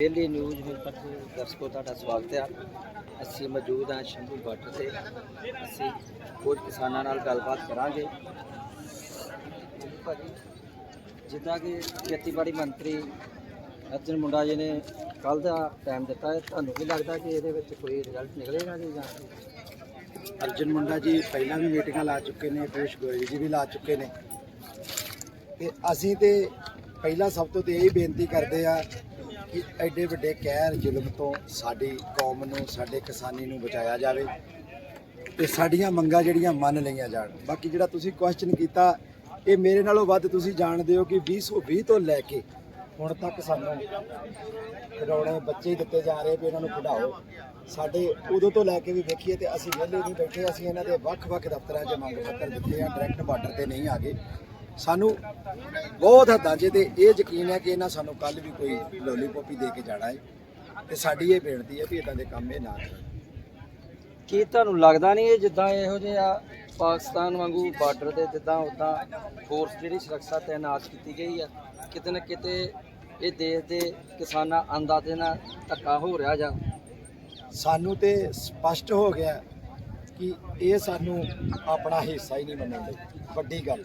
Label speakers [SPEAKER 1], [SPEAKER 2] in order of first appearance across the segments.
[SPEAKER 1] Daily news ਹੁਣ ਦਰਸ਼ਕੋ, ਤੁਹਾਡਾ ਸਵਾਗਤ ਹੈ। ਅਸੀਂ ਮੌਜੂਦ ਹਾਂ ਸ਼ੰਭੂ ਬਾਰਡਰ ਤੇ। ਅਸੀਂ ਕੁਝ ਕਿਸਾਨਾਂ ਨਾਲ ਗੱਲਬਾਤ ਕਰਾਂਗੇ। ਭਾਜੀ, ਜਿੱਦਾਂ ਕਿ ਖੇਤੀਬਾੜੀ ਮੰਤਰੀ ਅਰਜਨ ਮੁੰਡਾ ਜੀ ਨੇ ਕੱਲ ਦਾ ਟਾਈਮ ਦਿੱਤਾ ਹੈ। ਤੁਹਾਨੂੰ ਕੀ ਲੱਗਦਾ ਕਿ ਇਹਦੇ ਵਿੱਚ ਕੋਈ ਰਿਜ਼ਲਟ ਨਿਕਲੇਗਾ ਜੀ ਜਾਂ
[SPEAKER 2] ਅਰਜਨ ਮੁੰਡਾ ਜੀ ਪਹਿਲਾਂ ਵੀ ਮੀਟਿੰਗਾਂ ਲਾ ਚੁੱਕੇ ਨੇ, ਪੇਸ਼ ਗੋਇਲ ਜੀ ਵੀ ਲਾ ਚੁੱਕੇ ਨੇ। ਤੇ ਅਸੀਂ ਤੇ ਪਹਿਲਾਂ ਸਭ ਤੋਂ ਤੇ ਇਹ ਬੇਨਤੀ ਕਰਦੇ ਆ ਕਿ ਐਡੇ ਵੱਡੇ ਕਹਿਰ ਜ਼ੁਲਮ ਤੋਂ ਸਾਡੀ ਕੌਮ ਨੂੰ, ਸਾਡੇ ਕਿਸਾਨੀ ਨੂੰ ਬਚਾਇਆ ਜਾਵੇ ਤੇ ਸਾਡੀਆਂ ਮੰਗਾਂ ਜਿਹੜੀਆਂ ਮੰਨ ਲਈਆਂ ਜਾਣ। ਬਾਕੀ ਜਿਹੜਾ ਤੁਸੀਂ ਕੁਐਸਚਨ ਕੀਤਾ, ਇਹ ਮੇਰੇ ਨਾਲੋਂ ਵੱਧ ਤੁਸੀਂ ਜਾਣਦੇ ਹੋ ਕਿ 2020 ਤੋਂ ਲੈ ਕੇ ਹੁਣ ਤੱਕ ਸਾਨੂੰ ਖਿਡੌਣੇ ਬੱਚੇ ਦਿੱਤੇ ਜਾ ਰਹੇ ਵੀ ਇਹਨਾਂ ਨੂੰ ਖਿਡਾਓ। ਸਾਡੇ ਉਦੋਂ ਤੋਂ ਲੈ ਕੇ ਵੀ ਵੇਖੀਏ ਤੇ ਅਸੀਂ ਵਿਹਲੇ ਨਹੀਂ ਬੈਠੇ, ਅਸੀਂ ਇਹਨਾਂ ਦੇ ਵੱਖ-ਵੱਖ ਦਫ਼ਤਰਾਂ 'ਚ ਮੰਗ ਪੱਤਰ ਦਿੱਤੇ ਆ ਡਾਇਰੈਕਟ ਬਾਰਡਰ ਤੇ ਨਹੀਂ ਆ ਗਏ। ਸਾਨੂੰ ਬਹੁਤ ਹੱਦਾਂ 'ਚ ਤੇ ਇਹ ਯਕੀਨ ਹੈ ਕਿ ਇਹਨਾਂ ਸਾਨੂੰ ਕੱਲ ਵੀ ਕੋਈ ਲੋਲੀਪੋਪੀ ਦੇ ਕੇ ਜਾਣਾ ਹੈ ਤੇ ਸਾਡੀ ਇਹ ਬੇਨਤੀ ਹੈ ਵੀ ਇਦਾਂ ਦੇ ਕੰਮ ਇਹ ਨਾ ਕਰਨ।
[SPEAKER 1] ਕੀ ਤੁਹਾਨੂੰ ਲੱਗਦਾ ਨਹੀਂ ਇਹ ਜਿੱਦਾਂ ਇਹੋ ਜਿਹੇ ਆ ਪਾਕਿਸਤਾਨ ਵਾਂਗੂ ਬਾਰਡਰ ਤੇ ਜਿੱਦਾਂ ਉਦਾਂ ਫੋਰਸ ਜਿਹੜੀ ਸੁਰੱਖਿਆ ਤਾਇਨਾਤ ਕੀਤੀ ਗਈ ਆ ਕਿਤੇ ਨਾ ਕਿਤੇ ਇਹ ਦੇਸ਼ ਦੇ ਕਿਸਾਨਾਂ ਅੰਦਾਜ਼ੇ ਨਾਲ ਧੱਕਾ ਹੋ ਰਿਹਾ ਜਾਂ?
[SPEAKER 2] ਸਾਨੂੰ ਤੇ ਸਪਸ਼ਟ ਹੋ ਗਿਆ ਕਿ ਇਹ ਸਾਨੂੰ ਆਪਣਾ ਹਿੱਸਾ ਹੀ ਨਹੀਂ ਮੰਨਣ ਦੇ ਵੱਡੀ ਗੱਲ।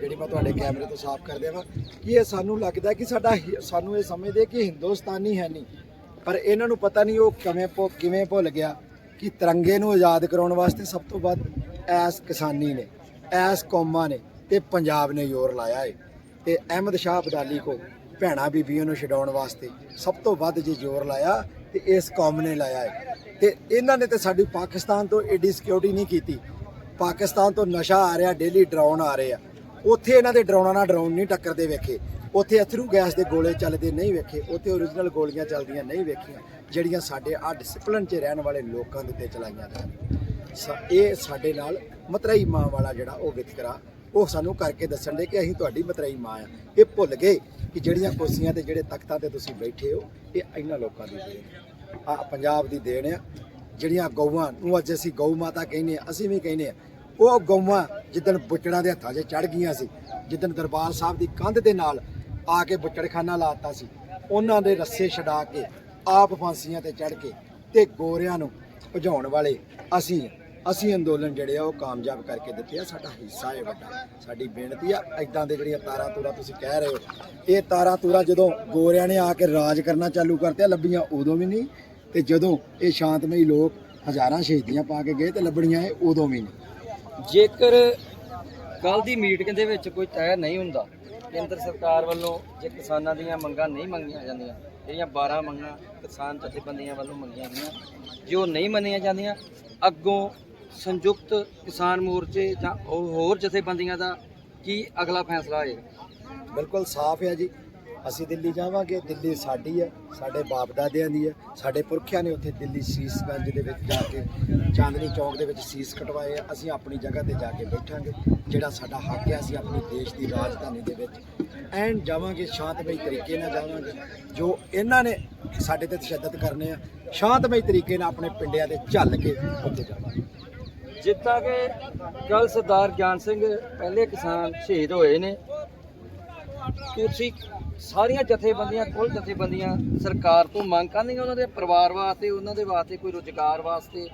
[SPEAKER 2] ਜਿਹੜੀ ਮੈਂ ਤੁਹਾਡੇ ਕੈਮਰੇ ਤੋਂ ਸਾਫ਼ ਕਰ ਦੇਵਾਂ ਕਿ ਇਹ ਸਾਨੂੰ ਲੱਗਦਾ ਕਿ ਸਾਡਾ ਹਿ- ਸਾਨੂੰ ਇਹ ਸਮਝਦੇ ਕਿ ਹਿੰਦੁਸਤਾਨੀ ਹੈ ਨਹੀਂ, ਪਰ ਇਹਨਾਂ ਨੂੰ ਪਤਾ ਨਹੀਂ ਉਹ ਕਿਵੇਂ ਭੁ- ਕਿਵੇਂ ਭੁੱਲ ਗਿਆ ਕਿ ਤਿਰੰਗੇ ਨੂੰ ਆਜ਼ਾਦ ਕਰਾਉਣ ਵਾਸਤੇ ਸਭ ਤੋਂ ਵੱਧ ਐਸ ਕਿਸਾਨੀ ਨੇ, ਐਸ ਕੌਮਾਂ ਨੇ ਤੇ ਪੰਜਾਬ ਨੇ ਜ਼ੋਰ ਲਾਇਆ ਏ। ਤੇ ਅਹਿਮਦ ਸ਼ਾਹ ਅਬਦਾਲੀ ਕੋ ਭੈਣਾ ਬੀਬੀਆਂ ਨੂੰ ਛਡਾਉਣ ਵਾਸਤੇ ਸਭ ਤੋਂ ਵੱਧ ਜੇ ਜ਼ੋਰ ਲਾਇਆ ਤੇ ਇਸ ਕੌਮ ਨੇ ਲਾਇਆ ਹੈ ਤੇ ਇਹਨਾਂ ਨੇ ਤੇ ਸਾਡੀ ਪਾਕਿਸਤਾਨ ਤੋਂ ਐਡੀ ਸਿਕਿਉਰਿਟੀ ਨਹੀਂ ਕੀਤੀ। ਪਾਕਿਸਤਾਨ ਤੋਂ ਨਸ਼ਾ ਆ ਰਿਹਾ ਡੇਲੀ ਡਰਾਉਣ ਆ ਰਹੇ ਆ। ਉੱਥੇ ਇਹਨਾਂ ਦੇ ਡਰਾਉਣਾ ਨਾਲ ਡਰਾਉਣ, ਨਹੀਂ ਟੱਕਰਦੇ ਵੇਖੇ। ਉੱਥੇ ਅਥਰੂ ਗੈਸ ਦੇ ਗੋਲੇ ਚੱਲਦੇ ਨਹੀਂ ਵੇਖੇ। ਉੱਥੇ ਓਰੀਜਨਲ ਗੋਲੀਆਂ ਚੱਲਦੀਆਂ ਨਹੀਂ ਵੇਖੀਆਂ, ਜਿਹੜੀਆਂ ਸਾਡੇ ਆ ਡਿਸਪਲਿਨ 'ਚ ਰਹਿਣ ਵਾਲੇ ਲੋਕਾਂ ਦੇ ਉੱਤੇ ਚਲਾਈਆਂ ਜਾਣ ਸ- ਇਹ ਸਾਡੇ ਨਾਲ ਮਤਰਈ ਮਾਂ ਵਾਲਾ ਜਿਹੜਾ ਉਹ ਵਿਤਕਰਾ, ਉਹ ਸਾਨੂੰ ਕਰਕੇ ਦੱਸਣ ਦੇ ਕਿ ਅਸੀਂ ਤੁਹਾਡੀ ਮਤਰਈ ਮਾਂ ਆ। ਇਹ ਭੁੱਲ ਗਏ ਕਿ ਜਿਹੜੀਆਂ ਕੁਰਸੀਆਂ ਤੇ ਜਿਹੜੇ ਤਖਤਾਂ ਤੇ ਤੁਸੀਂ ਬੈਠੇ ਹੋ, ਇਹ ਇਹਨਾਂ ਲੋਕਾਂ ਦੀ ਦੇਣ ਆ। ਪੰਜਾਬ ਦੀ ਦੇਣ ਆ। ਜਿਹੜੀਆਂ ਗਊਆਂ, ਨੂੰ ਅੱਜ ਅਸੀਂ ਗਊ ਮਾਤਾ ਕਹਿੰਦੇ ਆ, ਅਸੀਂ ਵੀ ਕਹਿੰਦੇ ਆ, ਉਹ ਗਊਆਂ ਜਿੱਦਣ ਬੁੱਚੜਾਂ ਦੇ ਹੱਥਾਂ 'ਚ ਚੜ ਗਈਆਂ ਸੀ, ਜਿੱਦਣ ਦਰਬਾਰ ਸਾਹਿਬ ਦੀ ਕੰਧ ਦੇ ਨਾਲ ਆ ਕੇ ਬੁੱਚੜਖਾਨਾ ਲਾਤਾ ਸੀ, ਉਹਨਾਂ ਦੇ ਰੱਸੇ ਛਡਾ ਕੇ, ਆਪ ਫਾਂਸੀਆਂ ਤੇ ਚੜ ਕੇ ਤੇ ਗੋਰਿਆਂ ਨੂੰ ਭਜਾਉਣ ਵਾਲੇ ਅਸੀਂ ਅਸੀਂ ਅੰਦੋਲਨ ਜਿਹੜੇ ਆ, ਉਹ ਕਾਮਯਾਬ ਕਰਕੇ ਦਿੱਤੇ ਆ। ਸਾਡਾ ਹਿੱਸਾ ਹੈ ਵੱਡਾ, ਸਾਡੀ ਬੇਨਤੀ ਆ ਐਦਾਂ ਦੇ ਜਿਹੜੀਆਂ ਤਾਰਾਂ ਤੂਰਾਂ ਤੁਸੀਂ ਕਹਿ ਰਹੇ ਹੋ, ਇਹ ਤਾਰਾਂ ਤੂਰਾ ਜਦੋਂ ਗੋਰਿਆਂ ਨੇ ਆ ਕੇ ਰਾਜ ਕਰਨਾ ਚਾਲੂ ਕਰਤੇ ਲੱਭੀਆਂ ਉਦੋਂ ਵੀ ਨਹੀਂ ਤੇ ਜਦੋਂ ਇਹ ਸ਼ਾਂਤਮਈ ਲੋਕ ਹਜ਼ਾਰਾਂ ਸ਼ਹੀਦੀਆਂ ਪਾ ਕੇ ਗਏ ਤੇ ਲੱਭਣੀਆਂ ਇਹ ਉਦੋਂ ਵੀ ਨਹੀਂ।
[SPEAKER 1] ਜੇਕਰ ਕੱਲ ਦੀ ਮੀਟਿੰਗ ਦੇ ਵਿੱਚ ਕੋਈ ਤੈਅ ਨਹੀਂ ਹੁੰਦਾ, ਕੇਂਦਰ ਸਰਕਾਰ ਵੱਲੋਂ ਜੇ ਕਿਸਾਨਾਂ ਦੀਆਂ ਮੰਗਾਂ ਨਹੀਂ ਮੰਗੀਆਂ ਜਾਂਦੀਆਂ, ਜਿਹੜੀਆਂ 12 ਮੰਗਾਂ ਕਿਸਾਨ ਜਥੇਬੰਦੀਆਂ ਵੱਲੋਂ ਮੰਗੀਆਂ ਗਈਆਂ, ਜੇ ਉਹ ਨਹੀਂ ਮੰਨੀਆਂ ਜਾਂਦੀਆਂ, ਅੱਗੋਂ ਸੰਯੁਕਤ ਕਿਸਾਨ ਮੋਰਚੇ ਜਾਂ ਉਹ ਹੋਰ ਜਥੇਬੰਦੀਆਂ ਦਾ ਕੀ ਅਗਲਾ ਫੈਸਲਾ ਹੋਏਗਾ?
[SPEAKER 2] ਬਿਲਕੁਲ ਸਾਫ਼ ਹੈ ਜੀ। ਅਸੀਂ ਦਿੱਲੀ ਜਾਵਾਂਗੇ, ਦਿੱਲੀ ਸਾਡੀ ਹੈ, ਸਾਡੇ ਬਾਪ ਦਾਦਿਆਂ ਦੀ ਹੈ, ਸਾਡੇ ਪੁਰਖਿਆਂ ਨੇ ਉੱਥੇ ਦਿੱਲੀ ਸੀਸਗੰਜ ਦੇ ਵਿੱਚ ਜਾ ਕੇ ਚਾਂਦਨੀ ਚੌਕ ਦੇ ਵਿੱਚ ਸੀਸ ਕਟਵਾਏ ਆ, ਅਸੀਂ ਆਪਣੀ ਜਗ੍ਹਾ ਤੇ ਜਾ ਕੇ ਬੈਠਾਂਗੇ, ਜਿਹੜਾ ਸਾਡਾ ਹੱਕ ਹੈ ਅਸੀਂ ਆਪਣੇ ਦੇਸ਼ ਦੀ ਰਾਜਧਾਨੀ ਦੇ ਵਿੱਚ ਐਨ ਜਾਵਾਂਗੇ, ਸ਼ਾਂਤਮਈ ਤਰੀਕੇ ਨਾਲ ਜਾਵਾਂਗੇ, ਜੋ ਇਹਨਾਂ ਨੇ ਸਾਡੇ ਤੇ ਤਸ਼ੱਦਦ ਕਰਨੇ ਆ, ਸ਼ਾਂਤਮਈ ਤਰੀਕੇ ਨਾਲ ਆਪਣੇ ਪਿੰਡਿਆਂ ਦੇ ਝੱਲ ਕੇ ਉੱਥੇ ਜਾਵਾਂਗੇ।
[SPEAKER 1] ਜਿੱਦਾਂ ਕਿ ਕੱਲ ਸਰਦਾਰ ਗਿਆਨ ਸਿੰਘ, ਪਹਿਲੇ ਕਿਸਾਨ ਸ਼ਹੀਦ ਹੋਏ ਨੇ। ਤੁਸੀਂ ਸਾਰੀਆਂ ਜਥੇਬੰਦੀਆਂ, ਕੁੱਲ ਜਥੇਬੰਦੀਆਂ ਸਰਕਾਰ ਤੋਂ ਮੰਗ ਕਰਨਗੀਆਂ ਉਹਨਾਂ ਦੇ ਪਰਿਵਾਰ ਵਾਸਤੇ, ਉਹਨਾਂ ਦੇ ਵਾਸਤੇ ਕੋਈ ਰੁਜ਼ਗਾਰ ਵਾਸਤੇ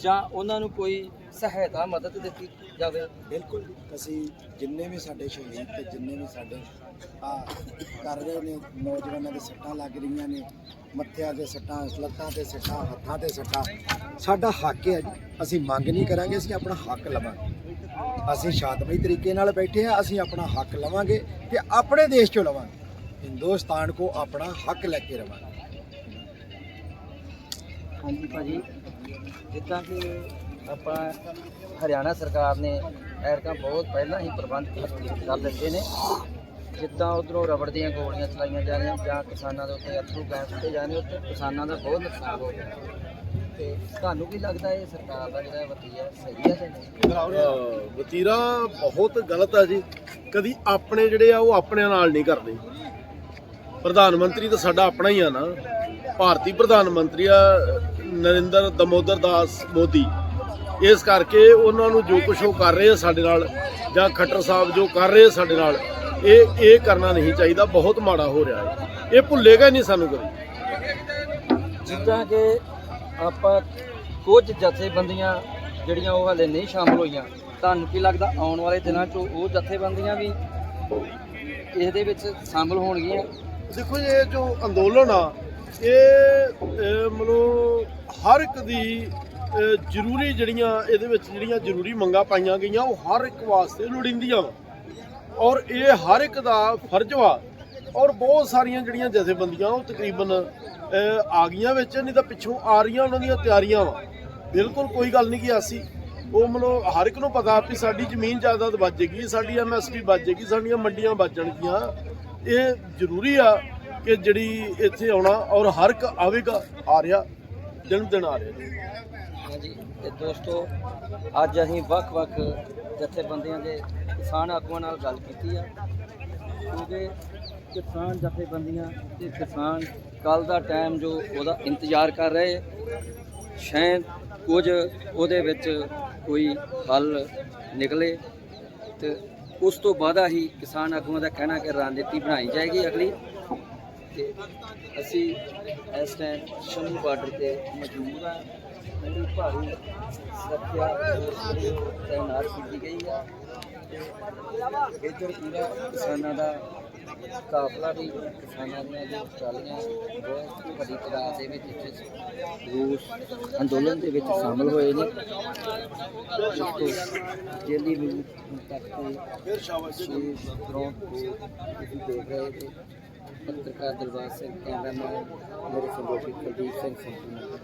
[SPEAKER 1] ਜਾਂ ਉਹਨਾਂ ਨੂੰ ਕੋਈ ਸਹਾਇਤਾ, ਮਦਦ ਦਿੱਤੀ ਜਾਵੇ?
[SPEAKER 2] ਬਿਲਕੁਲ ਅਸੀਂ ਜਿੰਨੇ ਵੀ ਸਾਡੇ ਸ਼ਹੀਦ ਤੇ ਜਿੰਨੇ ਵੀ ਸਾਡੇ, ਆ, ਕਰ ਰਹੇ ਨੇ, ਨੌਜਵਾਨਾਂ ਦੇ ਸੱਟਾਂ ਲੱਗ ਰਹੀਆਂ ਨੇ, ਮੱਥਿਆਂ ਦੇ ਸੱਟਾਂ, ਲੱਤਾਂ ਤੇ ਸੱਟਾਂ, ਹੱਥਾਂ ਤੇ ਸੱਟਾਂ, ਸਾਡਾ ਹੱਕ ਹੈ ਜੀ। ਅਸੀਂ ਮੰਗ ਨਹੀਂ ਕਰਾਂਗੇ, ਅਸੀਂ ਆਪਣਾ ਹੱਕ ਲਵਾਂਗੇ। ਅਸੀਂ ਸ਼ਾਂਤਮਈ ਤਰੀਕੇ ਨਾਲ ਬੈਠੇ ਆ ਅਸੀਂ ਆਪਣਾ ਹੱਕ ਲਵਾਂਗੇ ਤੇ ਆਪਣੇ ਦੇਸ਼ ਚੋਂ ਲਵਾਂਗੇ। ਹਿੰਦੁਸਤਾਨ ਕੋ ਆਪਣਾ ਹੱਕ ਲੈ ਕੇ ਰਵਾਂਗੇ
[SPEAKER 1] ਹਾਂਜੀ ਭਾਜੀ ਜਿੱਦਾਂ ਕਿ ਆਪਾਂ ਹਰਿਆਣਾ ਸਰਕਾਰ ਨੇ ਐਰਕਾਂ ਬਹੁਤ ਪਹਿਲਾਂ ਹੀ ਪ੍ਰਬੰਧ ਕਰ ਕਰ ਦਿੱਤੇ ਨੇ। ਜਿੱਦਾਂ ਉਧਰੋਂ ਰਬੜ ਦੀਆਂ ਗੋਲੀਆਂ ਚਲਾਈਆਂ ਜਾ ਰਹੀਆਂ ਜਾਂ ਕਿਸਾਨਾਂ ਦੇ ਉੱਤੇ ਅਥਰੂ ਗੈਸ ਉੱਤੇ ਜਾ ਰਹੇ ਉੱਤੇ ਕਿਸਾਨਾਂ ਦਾ ਬਹੁਤ ਨੁਕਸਾਨ ਹੋ ਰਿਹਾ ਤੇ ਤੁਹਾਨੂੰ ਕੀ ਲੱਗਦਾ ਇਹ ਸਰਕਾਰ ਦਾ ਜਿਹੜਾ ਵਤੀਆ ਸਹੀ ਹੈ ਜਾਂ ਨਹੀਂ?
[SPEAKER 3] ਅਹ ਵਤੀਰਾ ਬਹੁਤ ਗਲਤ ਹੈ ਜੀ। ਕਦੀ ਆਪਣੇ ਜਿਹੜੇ ਆ ਉਹ ਆਪਣਿਆਂ ਨਾਲ ਨਹੀਂ ਕਰਦੇ। ਪ੍ਰਧਾਨ ਮੰਤਰੀ ਤਾਂ ਸਾਡਾ ਆਪਣਾ ਹੀ ਆ ਨਾ। ਭਾਰਤੀ ਪ੍ਰਧਾਨ ਮੰਤਰੀ ਆ, ਨਰਿੰਦਰ ਦਮੋਦਰ ਦਾਸ ਮੋਦੀ। ਇਸ ਕਰਕੇ ਉਹਨਾਂ ਨੂੰ ਜੋ ਕੁਝ ਉਹ ਕਰ ਰਹੇ ਆ ਸਾਡੇ ਨਾਲ, ਜਾਂ ਖੱਟਰ ਸਾਹਿਬ ਜੋ ਕਰ ਰਹੇ ਆ ਸਾਡੇ ਨਾਲ, ਇਹ ਇਹ ਕਰਨਾ ਨਹੀਂ ਚਾਹੀਦਾ, ਬਹੁਤ ਮਾੜਾ ਹੋ ਰਿਹਾ ਹੈ। ਇਹ ਭੁੱਲੇਗਾ ਹੀ ਨਹੀਂ ਸਾਨੂੰ ਕਦੀ।
[SPEAKER 1] ਜਿੱਦਾਂ ਕਿ ਆਪਾਂ ਕੁਝ ਜਥੇਬੰਦੀਆਂ ਜਿਹੜੀਆਂ ਉਹ ਹਲੇ ਨਹੀਂ ਸ਼ਾਮਲ ਹੋਈਆਂ, ਤੁਹਾਨੂੰ ਕੀ ਲੱਗਦਾ ਆਉਣ ਵਾਲੇ ਦਿਨਾਂ 'ਚ ਉਹ ਜਥੇਬੰਦੀਆਂ ਵੀ ਇਹਦੇ ਵਿੱਚ ਸ਼ਾਮਲ ਹੋਣਗੀਆਂ?
[SPEAKER 3] ਦੇਖੋ ਜੀ, ਇਹ ਜੋ ਅੰਦੋਲਨ ਆ ਇਹ ਮਤਲਬ ਹਰ ਇੱਕ ਦੀ ਜ਼ਰੂਰੀ ਜਿਹੜੀਆਂ ਇਹਦੇ ਵਿੱਚ ਜਿਹੜੀਆਂ ਜ਼ਰੂਰੀ ਮੰਗਾਂ ਪਾਈਆਂ ਗਈਆਂ ਉਹ ਹਰ ਇੱਕ ਵਾਸਤੇ ਲੋੜੀਂਦੀਆਂ ਵਾ। ਔਰ ਇਹ ਹਰ ਇੱਕ ਦਾ ਫਰਜ਼ ਵਾ। ਔਰ ਬਹੁਤ ਸਾਰੀਆਂ ਜਿਹੜੀਆਂ ਜਥੇਬੰਦੀਆਂ ਉਹ ਤਕਰੀਬਨ ਆ ਗਈਆਂ ਵਿੱਚ ਨਹੀਂ ਤਾਂ ਪਿੱਛੋਂ ਆ ਰਹੀਆਂ ਉਹਨਾਂ ਦੀਆਂ ਤਿਆਰੀਆਂ ਵਾ। ਬਿਲਕੁਲ ਕੋਈ ਗੱਲ ਨਹੀਂ ਕਿ ਅਸੀਂ ਉਹ ਮਤਲਬ ਹਰ ਇੱਕ ਨੂੰ ਪਤਾ ਵੀ ਸਾਡੀ ਜ਼ਮੀਨ ਜਾਇਦਾਦ ਬਚੇਗੀ ਸਾਡੀ ਐਮਐਸਪੀ ਬਚੇਗੀ ਸਾਡੀਆਂ ਮੰਡੀਆਂ ਬਚਣਗੀਆਂ ਇਹ ਜ਼ਰੂਰੀ ਆ ਕਿ ਜਿਹੜੀ ਇੱਥੇ ਆਉਣਾ ਔਰ ਹਰ ਇੱਕ ਆਵੇਗਾ, ਆ ਰਿਹਾ, ਦਿਨ ਦਿਨ ਆ ਰਿਹਾ।
[SPEAKER 1] ਹਾਂਜੀ, ਤੇ ਦੋਸਤੋ, ਅੱਜ ਅਸੀਂ ਵੱਖ-ਵੱਖ ਜਥੇਬੰਦੀਆਂ ਦੇ ਕਿਸਾਨ ਆਗੂਆਂ ਨਾਲ ਗੱਲ ਕੀਤੀ ਆ। ਕਿਉਂਕਿ ਕਿਸਾਨ ਜਥੇਬੰਦੀਆਂ ਤੇ ਕਿਸਾਨ ਕੱਲ ਦਾ ਟਾਈਮ ਜੋ ਉਹਦਾ ਇੰਤਜ਼ਾਰ ਕਰ ਰਹੇ ਸ਼ਾਇਦ ਕੁਝ ਉਹਦੇ ਵਿੱਚ ਕੋਈ ਹੱਲ ਨਿਕਲੇ ਤੇ ਉਸ ਤੋਂ ਬਾਅਦ ਹੀ ਕਿਸਾਨ ਆਗੂਆਂ ਦਾ ਕਹਿਣਾ ਕਿ ਰਣਨੀਤੀ ਬਣਾਈ ਜਾਏਗੀ ਅਗਲੀ। ਤੇ ਅਸੀਂ ਇਸ ਟਾਈਮ ਸ਼ੰਭੂ ਬਾਰਡਰ ਤੇ ਮੌਜੂਦ ਹਾਂ। ਬੜੀ ਭਾਰੀ ਸੁਰੱਖਿਆ ਫੋਰਸ ਕੀਤੀ ਗਈ ਆ। ਇੱਧਰ ਪੂਰਾ ਕਿਸਾਨਾਂ ਦਾ ਕਾਫਲਾ ਵੀ ਕਿਸਾਨਾਂ ਦੀਆਂ ਜੋ ਟਰਾਲੀਆਂ ਬਹੁਤ ਵੱਡੀ ਤਾਦਾਦ ਦੇ ਵਿੱਚ ਇੱਥੇ ਰੂਸ ਅੰਦੋਲਨ ਦੇ ਵਿੱਚ ਸ਼ਾਮਲ ਹੋਏ ਨੇ। ਜੇਲੀ ਨੂੰ ਤੱਕ
[SPEAKER 3] ਫਿਰ ਸ਼ਾਬਾਸ਼
[SPEAKER 1] ਸ਼੍ਰੀ ਗਰਾਊਂਡ ਤੁਸੀਂ ਦੇਖ ਰਹੇ ਤੇ ਪੱਤਰਕਾਰ ਦਿਲਬਾਗ ਸਿੰਘ ਕੈਮਰਾਮੈਨ ਮੇਰੇ ਸੰਦੋਸ਼ੀ ਕੁਲਦੀਪ ਸਿੰਘ ਸੰਪੂਰਨ